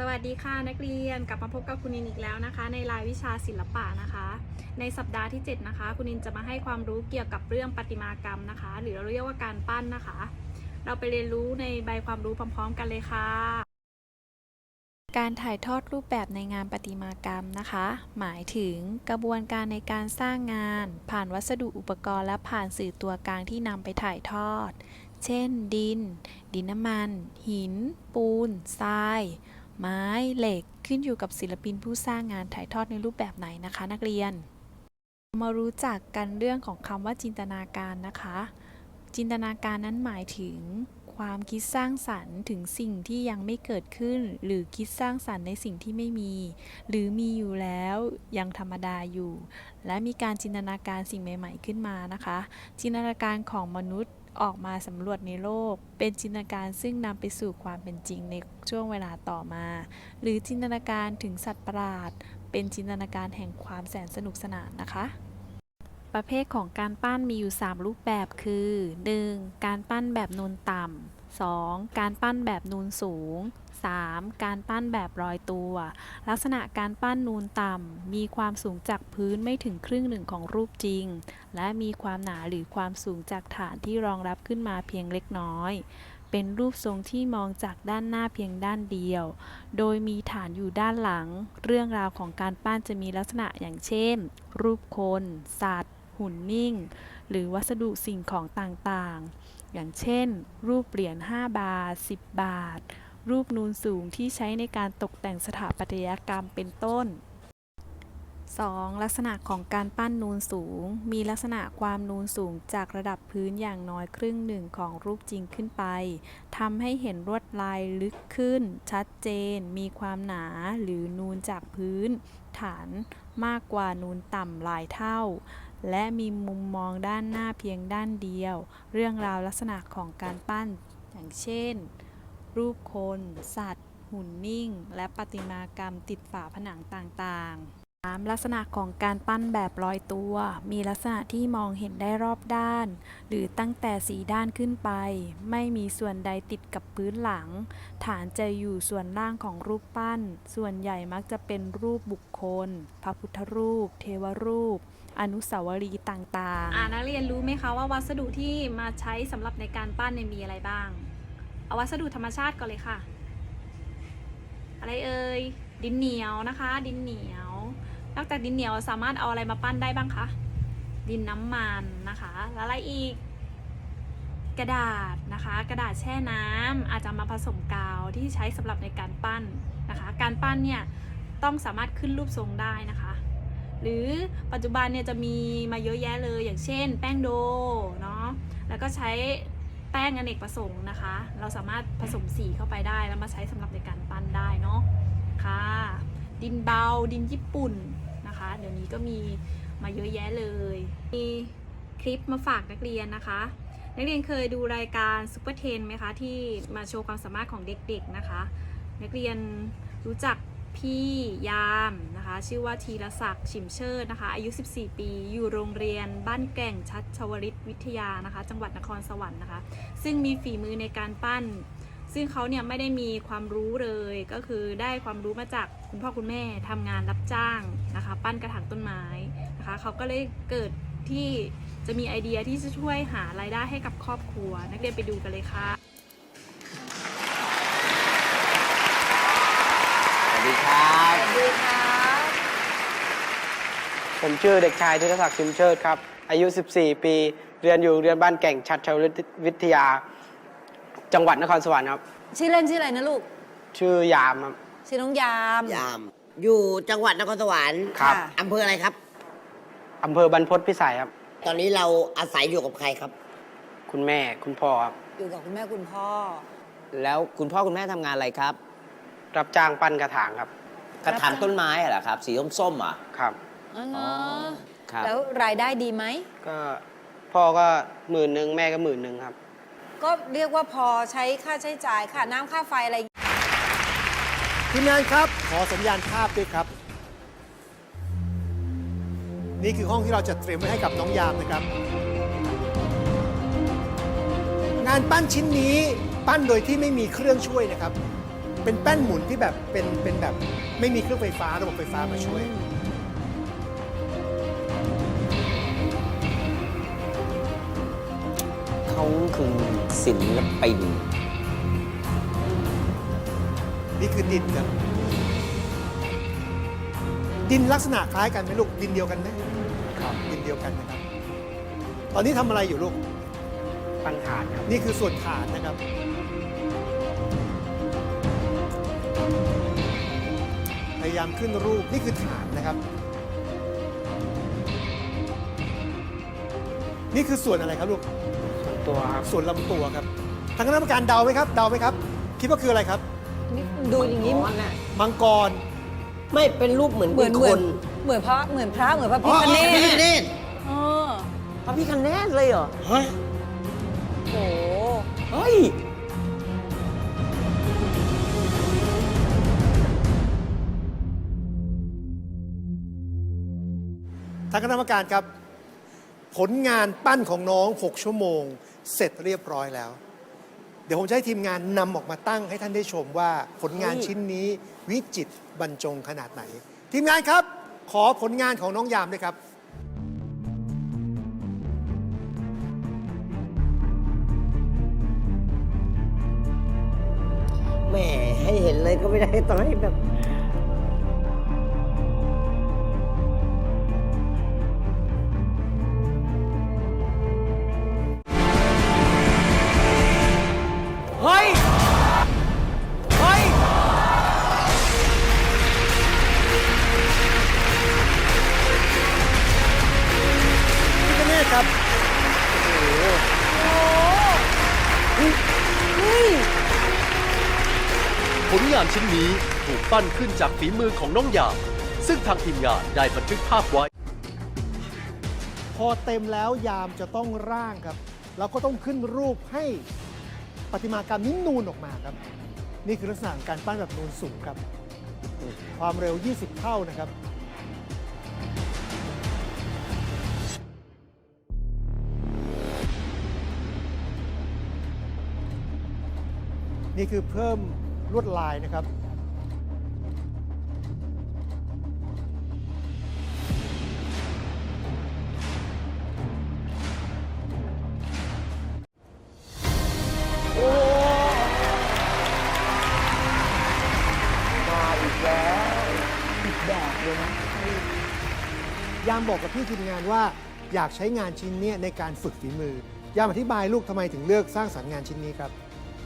สวัสดีค่ะนักเรียนกลับมาพบกับคุณนินอีกแล้วนะคะ ในรายวิชาศิลปะนะคะ ในสัปดาห์ที่ 7 นะคะ คุณนินจะมาให้ความรู้เกี่ยวกับเรื่องประติมากรรมนะคะ หรือเราเรียกว่าการปั้นนะคะ เราไปเรียนรู้ในใบความรู้พร้อม ๆ กันเลยค่ะ การถ่ายทอดรูปแบบในงานประติมากรรมนะคะ หมายถึงกระบวนการในการสร้างงาน ผ่านวัสดุอุปกรณ์และผ่านสื่อตัวกลางที่นำไปถ่ายทอด เช่น ดิน ดินน้ำมัน หิน ปูนทราย ไม้เหล็กขึ้นอยู่กับศิลปินผู้สร้างงานถ่ายทอดในรูปแบบไหนนะคะ นักเรียน มารู้จักกันเรื่องของคำว่าจินตนาการนะคะ จินตนาการนั้นหมายถึงความคิดสร้างสรรค์ถึงสิ่งที่ยังไม่เกิดขึ้น หรือคิดสร้างสรรค์ในสิ่งที่ไม่มี หรือมีอยู่แล้วยังธรรมดาอยู่ และมีการจินตนาการสิ่งใหม่ ๆ ขึ้นมานะคะ จินตนาการของมนุษย์ ออกมาสำรวจในโลก เป็นจินตนาการซึ่งนำไปสู่ความเป็นจริงในช่วงเวลาต่อมา หรือจินตนาการถึงสัตว์ประหลาด เป็นจินตนาการแห่งความแสนสนุกสนานนะคะ ประเภทของการปั้นมีอยู่ 3 รูปแบบคือ 1. การปั้นแบบนูนต่ำ 2. การปั้นแบบนูนสูง 3. การปั้นแบบรอยตัว ลักษณะการปั้นนูนต่ำ มีความสูงจากพื้นไม่ถึงครึ่งหนึ่งของรูปจริง และมีความหนาหรือความสูงจากฐานที่รองรับขึ้นมาเพียงเล็กน้อย เป็นรูปทรงที่มองจากด้านหน้าเพียงด้านเดียว โดยมีฐานอยู่ด้านหลัง เรื่องราวของการปั้นจะมีลักษณะอย่างเช่น รูปคน สัตว์ หุ่นนิ่ง หรือวัสดุสิ่งของต่างๆ อย่างเช่น รูปเหรียญ5บาท 10 บาท รูปนูนสูงที่ใช้ในการตกแต่งสถาปัตยกรรมเป็นต้น 2. ลักษณะของการปั้นนูนสูง มีลักษณะความนูนสูงจากระดับพื้นอย่างน้อยครึ่งหนึ่งของรูปจริงขึ้นไปทำให้เห็นลวดลายลึกขึ้น ชัดเจน มีความหนาหรือนูนจากพื้น ฐานมากกว่านูนต่ำหลายเท่า และมีมุมมองด้านหน้าเพียงด้านเดียว เรื่องราวลักษณะของการปั้นอย่างเช่น รูปคน สัตว์ หุ่นนิ่ง และประติมากรรมติดฝาผนังต่างๆ 3. ลักษณะของการปั้นแบบลอยตัว มีลักษณะที่มองเห็นได้รอบด้าน หรือตั้งแต่สีด้านขึ้นไป ไม่มีส่วนใดติดกับพื้นหลัง ฐานจะอยู่ส่วนล่างของรูปปั้น ส่วนใหญ่มักจะเป็นรูปบุคคล พระพุทธรูป เทวรูป อนุสาวรีย์ต่างๆ อ่านักเรียนรู้ไหมคะว่าวัสดุที่มาใช้สำหรับในการปั้นเนี่ยมีอะไรบ้าง เอาวัสดุธรรมชาติก่อนเลยค่ะ อะไรเอ่ย ดินเหนียวนะคะ ดินเหนียว นอกจากดินเหนียวสามารถเอาอะไรมาปั้นได้บ้างคะ ดินน้ำมันนะคะ แล้วอะไรอีก กระดาษนะคะ กระดาษแช่น้ำอาจจะมาผสมกาวที่ใช้สำหรับในการปั้นนะคะ การปั้นเนี่ยต้องสามารถขึ้นรูปทรงได้นะคะ หรือปัจจุบันเนี่ยจะมีมาเยอะแยะเลย อย่างเช่น แป้งโดเนาะ แล้วก็ใช้ แป้งอเนกประสงค์นะคะ เราสามารถผสมสีเข้าไปได้แล้วมาใช้สำหรับในการปั้นได้เนาะค่ะ ดินเบาดินญี่ปุ่นนะคะ เดี๋ยวนี้ก็มีมาเยอะแยะเลย มีคลิปมาฝากนักเรียนนะคะ นักเรียนเคยดูรายการซุปเปอร์เทนไหมคะที่มาโชว์ความสามารถของเด็กๆนะคะ นักเรียนรู้จัก พี่ยามนะคะ ชื่อว่าธีรศักดิ์ฉิมเชิดนะคะ อายุ 14 ปี อยู่โรงเรียนบ้านแก่งชัดชวริตวิทยานะคะ จังหวัดนครสวรรค์นะคะ ซึ่งมีฝีมือในการปั้น ซึ่งเขาเนี่ยไม่ได้มีความรู้เลย ก็คือได้ความรู้มาจากคุณพ่อคุณแม่ทำงานรับจ้างนะคะ ปั้นกระถางต้นไม้นะคะ เขาก็เลยเกิดที่จะมีไอเดียที่จะช่วยหารายได้ให้กับครอบครัว นักเรียนไปดูกันเลยค่ะ ดีครับสวัสดีครับผมชื่อเด็กชายธีรศักดิ์ชิมเชิดครับ อายุ 14 ปี เรียนอยู่โรงเรียนบ้านแก่งชัดชวลิตวิทยา จังหวัดนครสวรรค์ครับ ชื่อเล่นชื่ออะไรนะลูก ชื่อยามครับ ชื่อน้องยาม ยาม อยู่จังหวัดนครสวรรค์ครับค่ะอำเภออะไรครับ อำเภอบรรพตพิสัยครับ ตอนนี้เราอาศัยอยู่กับใครครับ คุณแม่คุณพ่อครับ อยู่กับคุณแม่คุณพ่อ แล้วคุณพ่อคุณแม่ทำงานอะไรครับ รับจ้างปั้นกระถางครับกระถางต้นไม้เหรอครับ สีส้มๆอะครับ อ๋อเหรอ๋ออครับแล้วรายได้ดีไหม ก็พ่อก็หมื่นหนึ่งแม่ก็หมื่นหนึ่งครับ ก็เรียกว่าพอใช้ค่าใช้จ่ายค่าน้ำค่าไฟอะไร ทีมงานครับ ขอสัญญาณภาพด้วยครับ นี่คือห้องที่เราจัดเตรียมไว้ให้กับน้องยามนะครับ งานปั้นชิ้นนี้ปั้นโดยที่ไม่มีเครื่องช่วยนะครับ เเป็นแป้นหมุนที่แบบเป็นเป็นแบบไม่มีเครื่องไฟฟ้าระบบไฟฟ้ามาช่วย เขาคือศิลปินนี่คือดินครับ ดินลักษณะคล้ายกันไหมลูกดินเดียวกันไหมครับดินเดียวกันนะครับ ตอนนี้ทำอะไรอยู่ลูก ปัญหานครับ นี่คือส่วนฐานนะครับ ยายามขึ้นรูปนี่คือฐานนะครับ นี่คือส่วนอะไรครับลูกส่วนตัวครับส่วนลำตัวครับทางคณะกรรมการเดาไหมครับเดาไหมครับ คิดว่าคืออะไรครับ นี่ดูอย่างนี้ มังกร ไม่เป็นรูปเหมือนเหมือนคเหมือนนเหมือนพระเหมือนพระเหมือนพระพิอ๋อฆเนพี่ศเนตเออพระพิคเนตเลยเหรอฮะโอ้โห เฮ้ย ทางคณะกรรมการครับ ผลงานปั้นของน้อง 6 ชั่วโมง เสร็จเรียบร้อยแล้ว เดี๋ยวผมจะให้ทีมงานนำออกมาตั้งให้ท่านได้ชมว่าผลงานชิ้นนี้วิจิตรบรรจงขนาดไหน ทีมงานครับ ขอผลงานของน้องยามด้วยครับ แหมให้เห็นเลยก็ไม่ได้ตองให้แบบ ลงานชิ้นนี้ถูกปั้นขึ้นจากฝีมือของน้องยามซึ่งทางทีมงานได้บันทึกภาพไว้ พอเต็มแล้วยามจะต้องร่างครับ แล้วก็ต้องขึ้นรูปให้ประติมากรรมนี้นูนออกมาครับ นี่คือลักษณะของการปั้นแบบนูนสูงครับ ความเร็ว 20 เท่านะครับ นี่คือเพิ่ม ลวดลายนะครับยามบอกกับพี่ทีมงานว่าอยากใช้งานชิ้นเนี้ยในการฝึกฝีมือ ยามอธิบายลูกทำไมถึงเลือกสร้างสรรค์งานชิ้นนี้ครับ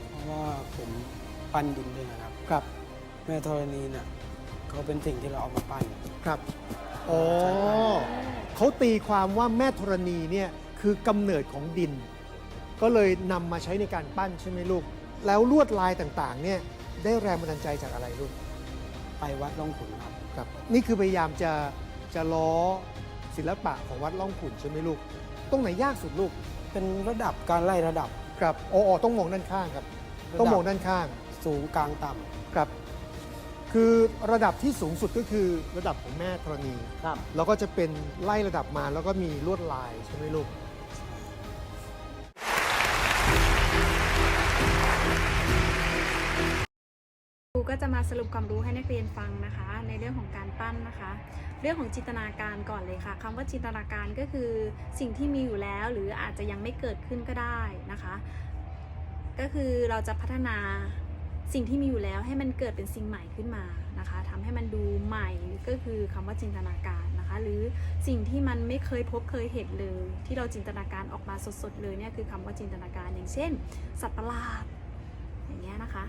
เพราะว่าผม ปั้นดินด้วยนะครับ ครับ แม่ธรณีเนี่ยเขาเป็นสิ่งที่เราเอามาปั้น ครับ อ๋อ เขาตีความว่าแม่ธรณีเนี่ยคือกำเนิดของดิน ก็เลยนำมาใช้ในการปั้นใช่ไหมลูก แล้วลวดลายต่างๆ เนี่ยได้แรงบันดาลใจจากอะไรลูก ไปวัดล่องขุนครับ ครับ นี่คือพยายามจะจะล้อศิลปะของวัดล่องขุนใช่ไหมลูก ตรงไหนยากสุดลูก เป็นระดับการไล่ระดับ ครับ อ๋ออ๋อต้องมองด้านข้างครับ ต้องมองด้านข้าง สูงกลางต่ำครับ คือระดับที่สูงสุดก็คือระดับของแม่ธรณี ครับ แล้วก็จะเป็นไล่ระดับมาแล้วก็มีลวดลายใช่ไหมลูก ครูก็จะมาสรุปความรู้ให้นักเรียนฟังนะคะ ในเรื่องของการปั้นนะคะ เรื่องของจินตนาการก่อนเลยค่ะคำว่าจินตนาการก็คือสิ่งที่มีอยู่แล้ว หรืออาจจะยังไม่เกิดขึ้นก็ได้นะคะ ก็คือเราจะพัฒนา สิ่งที่มีอยู่แล้วให้มันเกิดเป็นสิ่งใหม่ขึ้นมานะคะทำให้มันดูใหม่ก็คือคำว่าจินตนาการนะคะ หรือสิ่งที่มันไม่เคยพบเคยเห็นเลย ที่เราจินตนาการออกมาสดๆเลยเนี่ยคือคำว่าจินตนาการ อย่างเช่น สัตว์ประหลาดอย่างเงี้ยนะคะ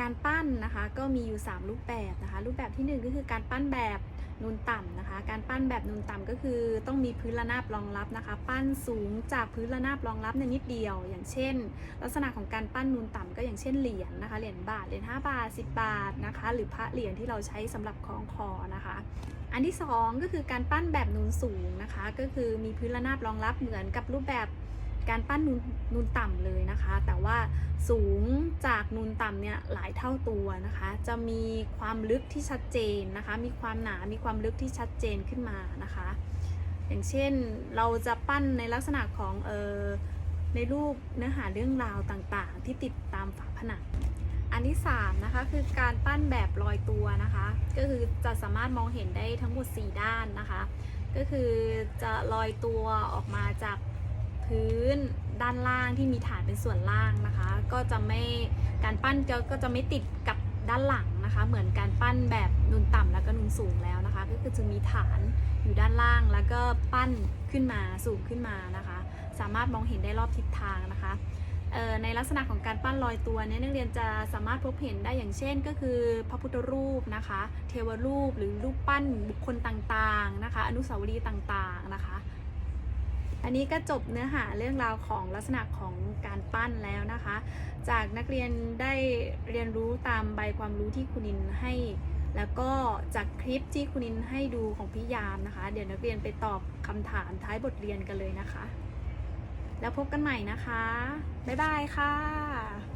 การปั้นนะคะก็มีอยู่ 3 รูปแบบนะคะ รูปแบบทีหนึ่1 ก็คือการปั้นแบบ นูนต่ำนะคะ การปั้นแบบนูนต่ำก็คือต้องมีพื้นระนาบรองรับนะคะ ปั้นสูงจากพื้นระนาบรองรับในยนิดเดียว อย่างเช่น ลักษณะของการปั้นนูนต่ำก็อย่างเช่นเหรียญนะคะ เหรียญบาท เหรียญ5บาท 10 บาทนะคะ หรือพระเหรียญที่เราใช้สำหรับคล้องคอนะคะ อันที่ 2 ก็คือการปั้นแบบนูนสูงนะคะ ก็คือมีพื้นระนาบรองรับเหมือนกับรูปแบบ การปั้นนูนนนต่ำเลยนะคะ แต่ว่าสูงจากนูนต่ำเนี่ยหลายเท่าตัวนะคะ จะมีความลึกที่ชัดเจนนะคะ มีความหนา มีความลึกที่ชัดเจนขึ้นมานะคะ อย่างเช่นเราจะปั้นในลักษณะของเออในรูปเนื้อหาเรื่องราวต่างๆ ที่ติดตามฝาผนังอันที่3นะคะคือการปั้นแบบลอยตัวนะคะ ก็คือจะสามารถมองเห็นได้ทั้งหมด 4 ด้านนะคะ ก็คือจะลอยตัวออกมาจาก พื้นด้านล่างที่มีฐานเป็นส่วนล่างนะคะ ก็จะไม่การปั้นก็จะไม่ติดกับด้านหลังนะคะ เหมือนการปั้นแบบนูนต่ำแล้วก็นูนสูงแล้วนะคะ ก็คือจะมีฐานอยู่ด้านล่างแล้วก็ปั้นขึ้นมาสูงขึ้นมานะคะ สามารถมองเห็นได้รอบทิศทางนะคะในลักษณะของการปั้นลอยตัวเนี่ยนักเรียนจะสามารถพบเห็นได้อย่างเช่น ก็คือพระพุทธรูปนะคะ เทวรูปหรือรูปปั้นบุคคลต่างๆนะคะ อนุสาวรีย์ต่างๆนะคะ อันนี้ก็จบเนื้อหาเรื่องราวของลักษณะของการปั้นแล้วนะคะ จากนักเรียนได้เรียนรู้ตามใบความรู้ที่คุณนินให้ แล้วก็จากคลิปที่คุณนินให้ดูของพี่ยามนะคะ เดี๋ยวนักเรียนไปตอบคำถามท้ายบทเรียนกันเลยนะคะ แล้วพบกันใหม่นะคะ บ๊ายบายค่ะ